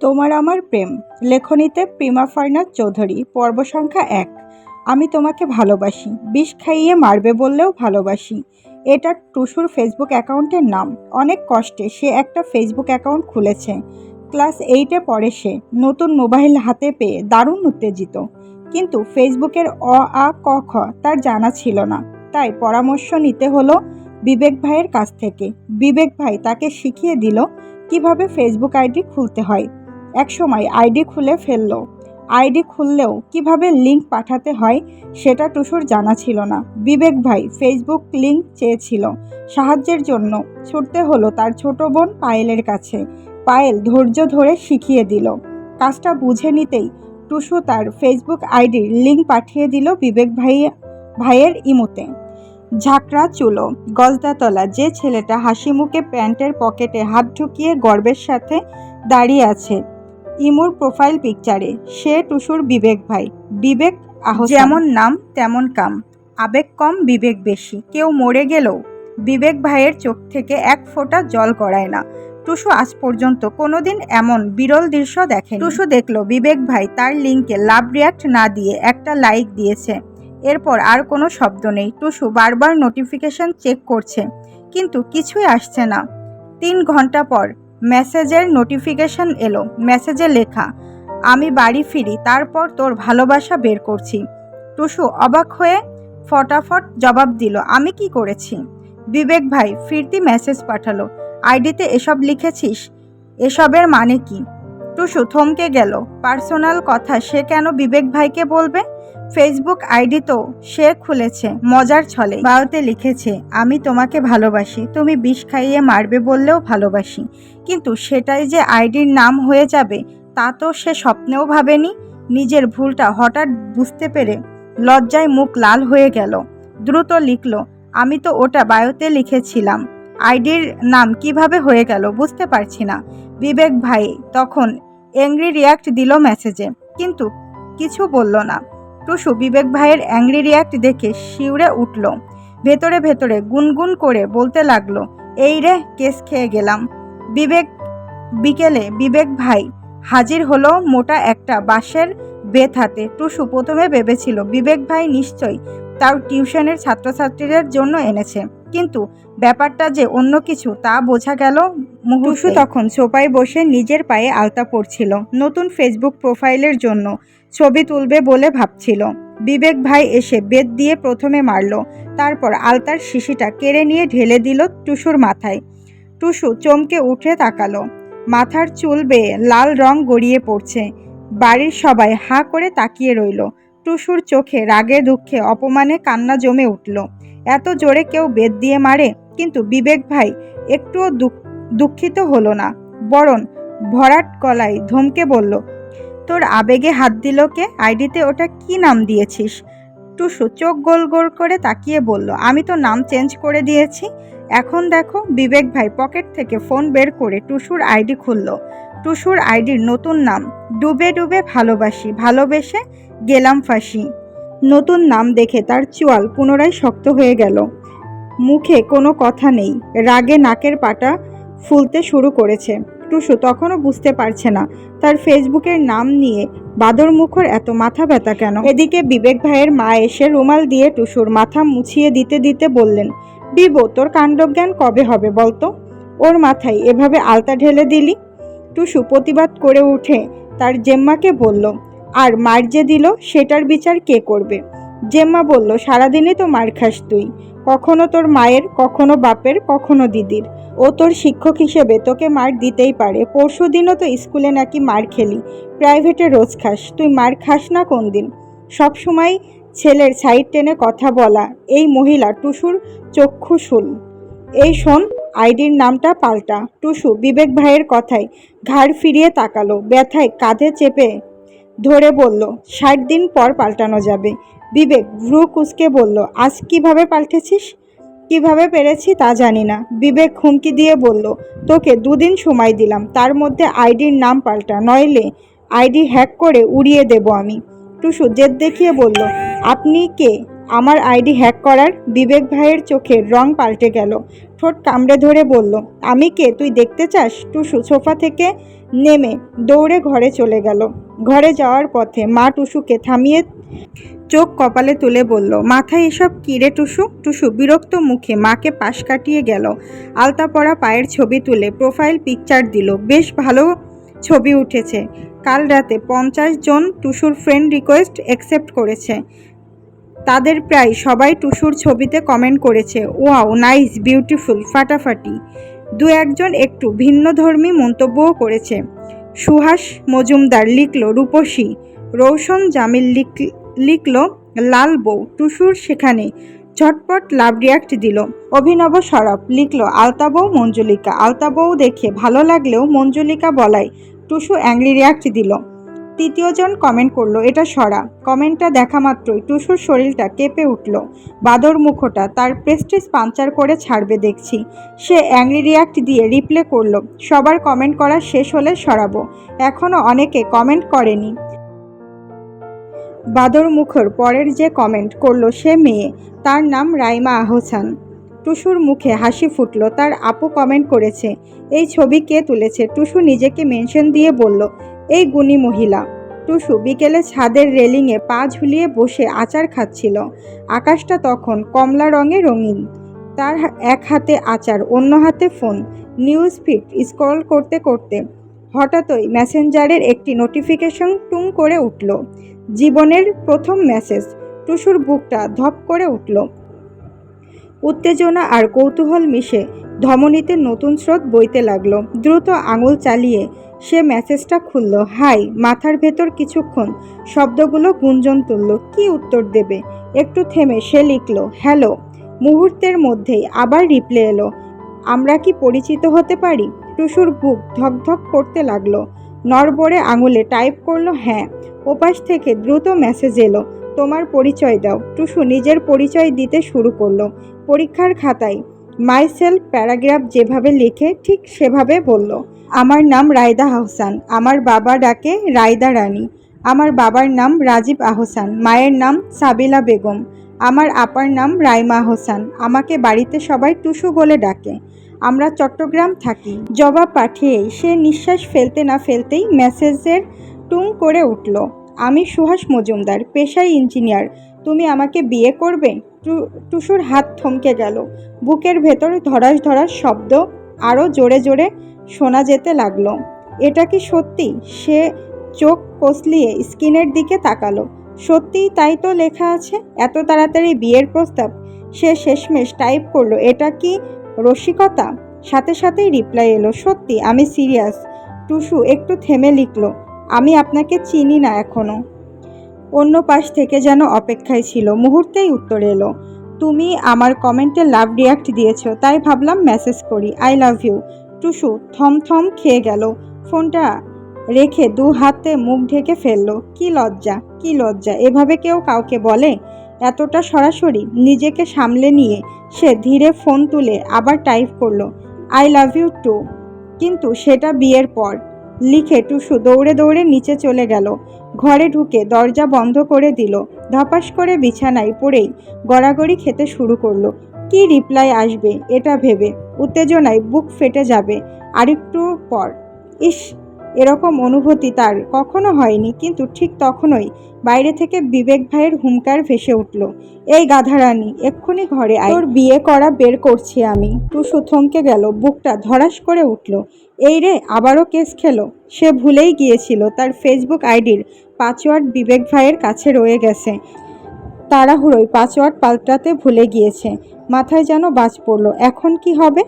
তোমার আমার প্রেম। লেখনীতে প্রিমা ফার্নাথ চৌধুরী, পর্ব সংখ্যা এক। আমি তোমাকে ভালোবাসি। বিষ খাইয়ে মারবে বললেও ভালোবাসি। এটা টুসুর ফেসবুক অ্যাকাউন্টের নাম। অনেক কষ্টে সে একটা ফেসবুক অ্যাকাউন্ট খুলেছে। ক্লাস এইটে পড়ে সে। নতুন মোবাইল হাতে পেয়ে দারুণ উত্তেজিত। কিন্তু ফেসবুকের অ, আ, ক, খ তার জানা ছিল না। তাই পরামর্শ নিতে হলো বিবেক ভাইয়ের কাছ থেকে। বিবেক ভাই তাকে শিখিয়ে দিল কীভাবে ফেসবুক আইডি খুলতে হয়? একসময় আইডি খুলে ফেলল। আইডি খুললেও কীভাবে লিংক পাঠাতে হয় সেটা টুসুর জানা ছিল না। বিবেক ভাই ফেসবুক লিংক চেয়েছিল। সাহায্যের জন্য ছুটতে হলো তার ছোট বোন পায়েলের কাছে। পায়েল ধৈর্য ধরে শিখিয়ে দিল। কাজটা বুঝে নিতেই টুসু তার ফেসবুক আইডির লিংক পাঠিয়ে দিল বিবেক ভাই, ভাইয়ের ইমোতে। ঝাঁকড়া চুলো। গজদাতলা, যে ছেলেটা হাসি মুখে প্যান্টের পকেটে হাত ঢুকিয়ে গর্বের সাথে দাঁড়িয়ে আছে। ইমুর প্রোফাইল পিকচারে, সে টুসুর বিবেক ভাই। বিবেক আহ যেমন নাম, তেমন কাম। আবেগ কম, বিবেক বেশি। কেউ মরে গেলেও বিবেক ভাইয়ের চোখ থেকে এক ফোঁটা জল গড়ায় না। টুসু আজ পর্যন্ত কোনোদিন এমন বিরল দৃশ্য দেখে টুসু দেখল বিবেক ভাই তার লিঙ্কে লাভ রিয়াক্ট না দিয়ে একটা লাইক দিয়েছে। এরপর আর কোনো শব্দ নেই। টুসু বারবার নোটিফিকেশন চেক করছে, কিন্তু কিছুই আসছে না। তিন ঘণ্টা পর মেসেজের নোটিফিকেশন এলো মেসেজে লেখা, আমি বাড়ি ফিরি, তারপর তোর ভালোবাসা বের করছি। টুসু অবাক হয়ে ফটাফট জবাব দিল, আমি কি করেছি? বিবেক ভাই, ফিরতি মেসেজ পাঠালো। আইডিতে এসব লিখেছিস? এসবের মানে কি? টুসু থমকে গেল। পার্সোনাল কথা, সে কেন বিবেক ভাইকে বলবে? ফেসবুক আইডি তো সে খুলেছে, মজার ছলে। বায়োতে লিখেছে, আমি তোমাকে ভালোবাসি, তুমি বিষ খাইয়ে মারবে বললেও ভালোবাসি। কিন্তু সেটাই যে আইডির নাম হয়ে যাবে, তা তো সে স্বপ্নেও ভাবেনি। নিজের ভুলটা হঠাৎ বুঝতে পেরে লজ্জায় মুখ লাল হয়ে গেল। দ্রুত লিখল, আমি তো ওটা বায়োতে লিখেছিলাম। আইডির নাম কীভাবে হয়ে গেল বুঝতে পারছি না। বিবেক ভাই তখন অ্যাংরি রিয়াক্ট দিল মেসেজে, কিন্তু কিছু বলল না। টুসু বিবেক ভাইয়ের অ্যাংরি রিয়াক্ট দেখে শিউরে উঠল। ভেতরে ভেতরে গুনগুন করে বলতে লাগল, এই রে, কেস খেয়ে গেলাম। বিবেক, বিকেলে বিবেক ভাই হাজির হলো মোটা একটা বাঁশের বেত হাতে। টুসু প্রথমে ভেবেছিল, বিবেক ভাই নিশ্চয়ই তার টিউশনের ছাত্রছাত্রীদের জন্য এনেছে। কিন্তু ব্যাপারটা যে অন্য কিছু তা বোঝা গেল টুসু তখন সোপায় বসে নিজের পায়ে আলতা পড়ছিল নতুন ফেসবুক প্রোফাইলের জন্য। ছবি তুলবে বলে ভাবছিল। বিবেক ভাই এসে বেদ দিয়ে প্রথমে মারল তারপর আলতার শিশিটা কেড়ে নিয়ে ঢেলে দিল টুসুর মাথায়। টুসু চমকে উঠে তাকালো। মাথার চুল বেয়ে লাল রং গড়িয়ে পড়ছে। বাড়ির সবাই হাঁ করে তাকিয়ে রইল। টুসুর চোখে রাগে দুঃখে অপমানে কান্না জমে উঠল। এত জোরে কেউ বেদ দিয়ে মারে? কিন্তু বিবেক ভাই একটুও দুঃখিত হলো না। বরং ভরাট গলায় ধমকে বলল, তোর আবেগে হাত দিল কে? আইডিতে ওটা কি নাম দিয়েছিস? টুসু চোখ গোল গোল করে তাকিয়ে বলল, আমি তো নাম চেঞ্জ করে দিয়েছি। এখন দেখো, বিবেক ভাই পকেট থেকে ফোন বের করে টুসুর আইডি খুলল। টুসুর আইডির নতুন নাম, ডুবে ডুবে ভালোবাসি, ভালোবেসে গেলাম ফাঁসি। নতুন নাম দেখে তার চোয়াল পুনরায় শক্ত হয়ে গেল। মুখে কোনো কথা নেই, রাগে নাকের পাটা ফুলতে শুরু করেছে। টুসু তখনও বুঝতে পারছে না, তার ফেসবুকের নাম নিয়ে বাদর মুখর এত মাথা ব্যথা কেন? এদিকে বিবেক ভাইয়ের মা এসে রুমাল দিয়ে টুসুর মাথা মুছিয়ে দিতে দিতে বললেন, বিবো, তোর কাণ্ডজ্ঞান কবে হবে বলতো? ওর মাথায় এভাবে আলতা ঢেলে দিলি? টুসু প্রতিবাদ করে উঠে তার জেম্মাকে বলল, আর মার যে দিল, সেটার বিচার কে করবে? জেম্মা বলল, সারাদিনই তো মার খাস তুই। কখনো তোর মায়ের, কখনো বাপের, কখনো দিদির। ও তোর শিক্ষক হিসেবে তোকে মার দিতেই পারে। পরশু দিনও তো স্কুলে নাকি মার খেলি। প্রাইভেটে রোজ খাস। তুই মার খাস না কোন দিন? সবসময় ছেলের সাইড টেনে কথা বলা। এই মহিলা টুসুর চক্ষু চক্ষুশুল এই শোন, আইডির নামটা পাল্টা। টুসু, বিবেক ভাইয়ের কথায় ঘাড় ফিরিয়ে তাকালো। ব্যথায় কাঁধে চেপে ধরে বলল, ষাট দিন পর পাল্টানো যাবে। বিবেক ভ্রু কুচকে বলল, আজ কীভাবে পাল্টেছিস? কীভাবে পেরেছি তা জানি না। বিবেক হুমকি দিয়ে বলল, তোকে দুদিন সময় দিলাম, তার মধ্যে আইডির নাম পাল্টা, নইলে আইডি হ্যাক করে উড়িয়ে দেব আমি। টুসু জেদ দেখিয়ে বলল, আপনি কে? আমার আইডি হ্যাক করার? বিবেক ভাইয়ের চোখের রং পাল্টে গেল। ঠোঁট কামড়ে ধরে বলল, আমি কে? তুই দেখতে চাস? টুসু সোফা থেকে নেমে দৌড়ে ঘরে চলে গেল। ঘরে যাওয়ার পথে মা টুসুকে থামিয়ে চোখ কপালে তুলে বলল, মাথায় এসব কিরে টুসু? টুসু, বিরক্ত মুখে মাকে পাশ কাটিয়ে গেল। আলতা পরা পায়ের ছবি তুলে প্রোফাইল পিকচার দিল। বেশ ভালো ছবি উঠেছে। কাল রাতে পঞ্চাশ জন টুসুর ফ্রেন্ড রিকোয়েস্ট অ্যাকসেপ্ট করেছে। তাদের প্রায় সবাই টুসুর ছবিতে কমেন্ট করেছে, ওয়াও, নাইস, বিউটিফুল, ফাটাফাটি। দু একজন একটু ভিন্নধর্মী মন্তব্যও করেছে। সুহাস মজুমদার লিখল রূপসী রৌশন জামিল লিখ, লিখল লাল বউ, টুসুর সেখানে ঝটপট লাভ রিয়াক্ট দিল। অভিনব সরব লিখল, আলতা বউ মঞ্জুলিকা, আলতা বউ দেখে ভালো লাগলেও মঞ্জুলিকা বলায় টুসু অ্যাংলি রিয়াক্ট দিল। তৃতীয়জন কমেন্ট করল, এটা সরা। কমেন্টটা দেখা মাত্রই। টুসুর শরীরটা কেঁপে উঠল। বাদর মুখোটা তার প্রেস্টিজ পাঞ্চার করে ছাড়বে দেখছি। সে অ্যাংরি রিয়াক্ট দিয়ে রিপ্লে করল, সবার কমেন্ট করা শেষ হলে সরাবো। এখনও অনেকে কমেন্ট করেনি। বাদর মুখর পরের যে কমেন্ট করল সে মেয়ে, তার নাম রাইমা আহসান। টুসুর মুখে হাসি ফুটলো, তার আপু কমেন্ট করেছে, এই ছবি কে তুলেছে? টুসু নিজেকে মেনশন দিয়ে বলল এই গুণী মহিলা। টুসু বিকেলে ছাদের রেলিংয়ে পা ঝুলিয়ে বসে আচার খাচ্ছিল। আকাশটা তখন কমলা রঙে রঙিন। তার এক হাতে আচার, অন্য হাতে ফোন নিউজ ফিড স্ক্রল করতে করতে হঠাৎই মেসেঞ্জারের একটি নোটিফিকেশন টুং করে উঠল। জীবনের প্রথম মেসেজ টুসুর বুকটা ধপ করে উঠল। উত্তেজনা আর কৌতূহল মিশে ধমনীতে নতুন স্রোত বইতে লাগল। দ্রুত আঙুল চালিয়ে সে মেসেজটা খুলল, হাই, মাথার ভেতর কিছুক্ষণ। শব্দগুলো গুঞ্জন তুলল, কি উত্তর দেবে? একটু থেমে সে লিখল, হ্যালো। মুহূর্তের মধ্যেই আবার রিপ্লে এলো, আমরা কি পরিচিত হতে পারি? টুসুর বুক ধকধক করতে লাগল, নড়বড়ে আঙুলে টাইপ করল হ্যাঁ। ওপাশ থেকে দ্রুত মেসেজ এলো, তোমার পরিচয় দাও। টুসু নিজের পরিচয় দিতে শুরু করল, পরীক্ষার খাতায় মাই সেলফ প্যারাগ্রাফ যেভাবে লিখে ঠিক সেভাবে বলল। আমার নাম রায়দা আহসান। আমার বাবা ডাকে রায়দা রানী। আমার বাবার নাম রাজীব আহসান। মায়ের নাম সাবিলা বেগম। আমার আপার নাম রাইমা আহসান। আমাকে বাড়িতে সবাই টুসু বলে ডাকে। আমরা চট্টগ্রাম থাকি। জবাব পাঠিয়েই সে নিঃশ্বাস ফেলতে না ফেলতেই মেসেজের টুং করে উঠল। আমি সুহাস মজুমদার, পেশায় ইঞ্জিনিয়ার। তুমি আমাকে বিয়ে করবে? টুসুর হাত থমকে গেল। বুকের ভেতর ধরাস ধরাস শব্দ আরও জোরে জোরে শোনা যেতে লাগল। এটা কি সত্যি? সে চোখ কসলিয়ে স্ক্রিনের দিকে তাকালো। সত্যিই তাই তো লেখা আছে? এত তাড়াতাড়ি বিয়ের প্রস্তাব? সে শেষমেশ টাইপ করল, এটা কি রসিকতা? সাথে সাথেই রিপ্লাই এলো, সত্যি, আমি সিরিয়াস। টুসু একটু থেমে লিখল, আমি আপনাকে চিনি না এখনও। অন্য পাশ থেকে যেন অপেক্ষায় ছিল, মুহূর্তেই উত্তর এলো, তুমি আমার কমেন্টে লাভ রিয়াক্ট দিয়েছ, তাই ভাবলাম মেসেজ করি আই লাভ ইউ টুসু থমথম থম খেয়ে গেল। ফোনটা রেখে দু হাতে মুখ ঢেকে ফেলল। কি লজ্জা কি লজ্জা, এভাবে কেউ কাউকে বলে? এতটা সরাসরি নিজেকে সামলে নিয়ে সে ধীরে ফোন তুলে আবার টাইপ করল, আই লাভ ইউ টু। কিন্তু সেটা বিয়ের পর লিখে টুসু দৌড়ে দৌড়ে নিচে চলে গেল। ঘরে ঢুকে দরজা বন্ধ করে দিল। ধপাস করে বিছানায় পড়েই গড়াগড়ি খেতে শুরু করল। কি রিপ্লাই আসবে, এটা ভেবে। উত্তেজনায় বুক ফেটে যাবে। আরেকটু পর। ইস এরকম অনুভূতি তার কখনো হয়নি, কিন্তু ঠিক তখনই বাইরে থেকে বিবেক ভাইয়ের হুমকার ভেসে উঠল, এই গাধারানি, এক্ষুনি ঘরে আয়। তোর বিয়ে করা বের করছি আমি। টুসু থমকে গেল, বুকটা ধরাস করে উঠল, এই রে, আবারও কেস খেলো? সে ভুলেই গিয়েছিল, তার ফেসবুক আইডির পাসওয়ার্ড বিবেক ভাইয়ের কাছে রয়ে গেছে। তাড়াহুড়োয় পাসওয়ার্ড পাল্টাতে ভুলে গিয়েছে, মাথায় যেন বাজ পড়ল, এখন কি হবে?